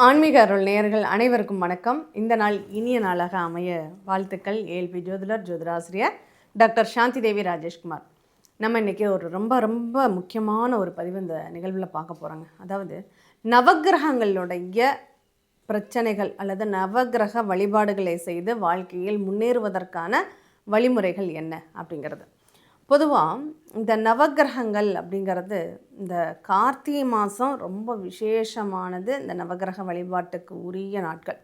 ஆன்மீக அருள் நேயர்கள் அனைவருக்கும் வணக்கம். இந்த நாள் இனிய நாளாக அமைய வாழ்த்துக்கள். ஏல்பி ஜோதிடர் ஜோதிடாசிரியர் டாக்டர் சாந்தி தேவி ராஜேஷ்குமார். நம்ம இன்றைக்கி ஒரு ரொம்ப ரொம்ப முக்கியமான ஒரு பதிவு இந்த நிகழ்வில் பார்க்க போகிறாங்க அதாவது நவக்கிரகங்களுடைய பிரச்சனைகள் அல்லது நவக்கிரக வழிபாடுகளை செய்து வாழ்க்கையில் முன்னேறுவதற்கான வழிமுறைகள் என்ன அப்படிங்கிறது. பொதுவாக இந்த நவக்கிரகங்கள் அப்படிங்கிறது இந்த கார்த்திகை மாதம் ரொம்ப விசேஷமானது இந்த நவக்கிரக வழிபாட்டுக்கு உரிய நாட்கள்.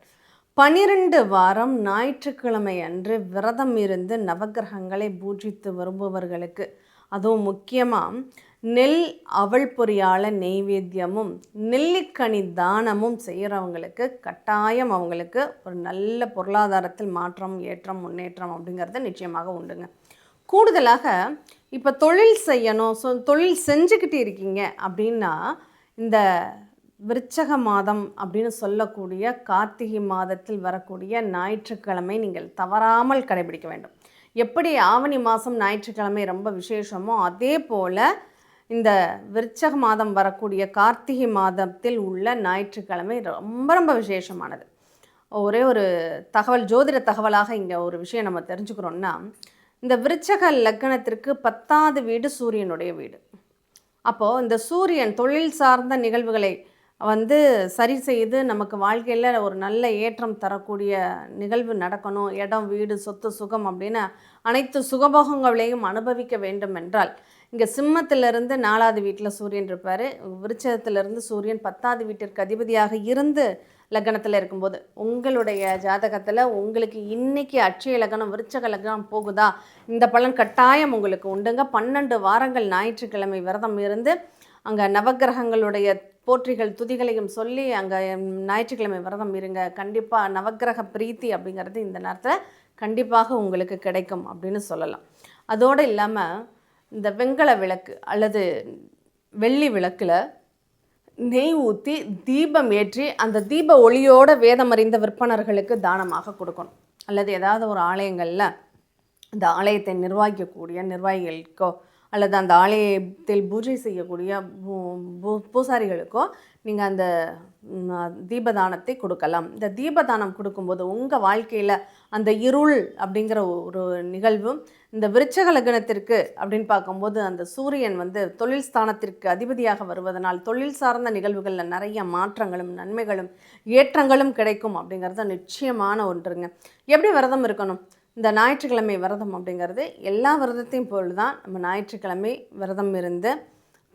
பனிரெண்டு வாரம் ஞாயிற்றுக்கிழமை அன்று விரதம் இருந்து நவக்கிரகங்களை பூஜித்து வருபவர்களுக்கு அதுவும் முக்கியமாக நெல் அவள் பொறியால நெய்வேத்தியமும் நெல்லிக்கனி தானமும் செய்கிறவங்களுக்கு கட்டாயம் அவங்களுக்கு ஒரு நல்ல பொருளாதாரத்தில் மாற்றம் ஏற்றம் முன்னேற்றம் அப்படிங்கிறது நிச்சயமாக உண்டுங்க. கூடுதலாக இப்போ தொழில் செய்யணும் ஸோ தொழில் செஞ்சுக்கிட்டு இருக்கீங்க அப்படின்னா இந்த விருச்சக மாதம் அப்படின்னு சொல்லக்கூடிய கார்த்திகை மாதத்தில் வரக்கூடிய ஞாயிற்றுக்கிழமை நீங்கள் தவறாமல் கடைபிடிக்க வேண்டும். எப்படி ஆவணி மாதம் ஞாயிற்றுக்கிழமை ரொம்ப விசேஷமோ அதே போல் இந்த விருச்சக மாதம் வரக்கூடிய கார்த்திகை மாதத்தில் உள்ள ஞாயிற்றுக்கிழமை ரொம்ப ரொம்ப விசேஷமானது. ஒரே ஒரு தகவல் ஜோதிட தகவலாக இங்கே ஒரு விஷயம் நம்ம தெரிஞ்சுக்கிறோன்னா இந்த விருச்சக லக்கணத்திற்கு பத்தாவது வீடு சூரியனுடைய வீடு. அப்போது இந்த சூரியன் தொழில் சார்ந்த நிகழ்வுகளை வந்து சரி செய்து நமக்கு வாழ்க்கையில் ஒரு நல்ல ஏற்றம் தரக்கூடிய நிகழ்வு நடக்கணும். இடம் வீடு சொத்து சுகம் அப்படின்னு அனைத்து சுகபோகங்களையும் அனுபவிக்க வேண்டும் என்றால் இங்கே சிம்மத்திலிருந்து நாலாவது வீட்டில் சூரியன் இருப்பார். விருச்சகத்திலிருந்து சூரியன் பத்தாவது வீட்டிற்கு அதிபதியாக இருந்து லக்னத்தில் இருக்கும்போது உங்களுடைய ஜாதகத்தில் உங்களுக்கு இன்னைக்கு அட்சய லக்னம் விருச்சக லக்னம் போகுதா? இந்த பலன் கட்டாயம் உங்களுக்கு உண்டுங்க. பன்னெண்டு வாரங்கள் ஞாயிற்றுக்கிழமை விரதம் இருந்து அங்கே நவக்கிரகங்களுடைய போற்றிகள் துதிகளையும் சொல்லி அங்கே ஞாயிற்றுக்கிழமை விரதம் இருங்க. கண்டிப்பாக நவக்கிரக பிரீத்தி அப்படிங்கிறது இந்த நேரத்தில் கண்டிப்பாக உங்களுக்கு கிடைக்கும் அப்படின்னு சொல்லலாம். அதோடு இல்லாமல் இந்த வெண்கல விளக்கு அல்லது வெள்ளி விளக்கில் நெய் ஊற்றி தீபம் ஏற்றி அந்த தீப ஒளியோட வேதம் அறிந்த விற்பனர்களுக்கு தானமாக கொடுக்கணும். அல்லது ஏதாவது ஒரு ஆலயங்களில் அந்த ஆலயத்தை நிர்வகிக்கக்கூடிய நிர்வாகிகளுக்கோ அல்லது அந்த ஆலயத்தில் பூஜை செய்யக்கூடிய பூ- பூ- பூசாரிகளுக்கோ நீங்கள் அந்த தீபதானத்தை கொடுக்கலாம். இந்த தீபதானம் கொடுக்கும்போது உங்கள் வாழ்க்கையில் அந்த இருள் அப்படிங்கிற ஒரு நிகழ்வும் இந்த விருச்சக லக்னத்திற்கு அப்படின்னு பார்க்கும்போது அந்த சூரியன் வந்து தொழில் ஸ்தானத்திற்கு அதிபதியாக வருவதனால் தொழில் சார்ந்த நிகழ்வுகளில் நிறைய மாற்றங்களும் நன்மைகளும் ஏற்றங்களும் கிடைக்கும் அப்படிங்கிறது நிச்சயமான ஒன்றுங்க. எப்படி விரதம் இருக்கணும்? இந்த ஞாயிற்றுக்கிழமை விரதம் அப்படிங்கிறது எல்லா விரதத்தையும் போல் தான் நம்ம ஞாயிற்றுக்கிழமை விரதம் இருந்து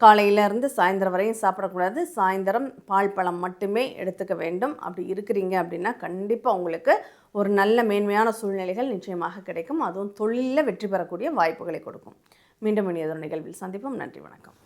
காலையிலேருந்து சாயந்தரம் வரையும் சாப்பிடக்கூடாது. சாயந்தரம் பால் பழம் மட்டுமே எடுத்துக்க வேண்டும். அப்படி இருக்கிறீங்க அப்படின்னா கண்டிப்பாக உங்களுக்கு ஒரு நல்ல மேன்மையான சூழ்நிலைகள் நிச்சயமாக கிடைக்கும். அதுவும் தொழிலில் வெற்றி பெறக்கூடிய வாய்ப்புகளை கொடுக்கும். மீண்டும் இனியதொரு நிகழ்வில் சந்திப்போம். நன்றி வணக்கம்.